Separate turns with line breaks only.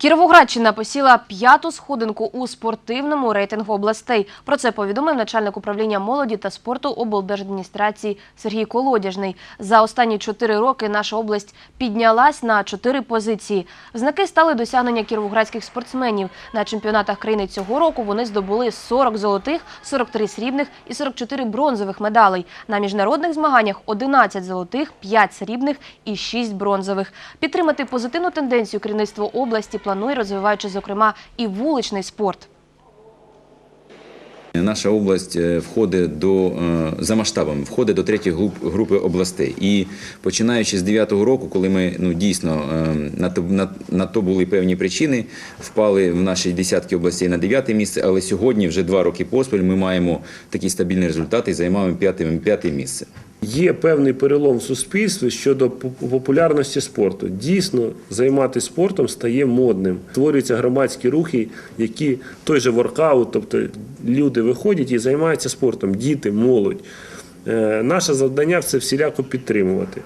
Кіровоградщина посіла п'яту сходинку у спортивному рейтингу областей. Про це повідомив начальник управління молоді та спорту облдержадміністрації Сергій Колодяжний. За останні чотири роки наша область піднялась на чотири позиції. Знаки стали досягнення кіровоградських спортсменів. На чемпіонатах країни цього року вони здобули 40 золотих, 43 срібних і 44 бронзових медалей. На міжнародних змаганнях 11 золотих, 5 срібних і 6 бронзових. Підтримати позитивну тенденцію керівництво області планує, розвиваючи, зокрема, і вуличний спорт.
Наша область е, входить до е, за масштабами, входить до третьої групи областей. І починаючи з 9-го року, коли ми ну дійсно е, на то, на, на то були певні причини, впали в нашій десятки областей на 9 місце. Але сьогодні, вже два роки поспіль, ми маємо такі стабільні результати і займаємо п'яте місце.
Є певний перелом в суспільстві щодо популярності спорту. Дійсно, займатися спортом стає модним. Створюються громадські рухи, які той же воркаут, тобто люди виходять і займаються спортом, діти, молодь. Е, Наше завдання це всіляко підтримувати.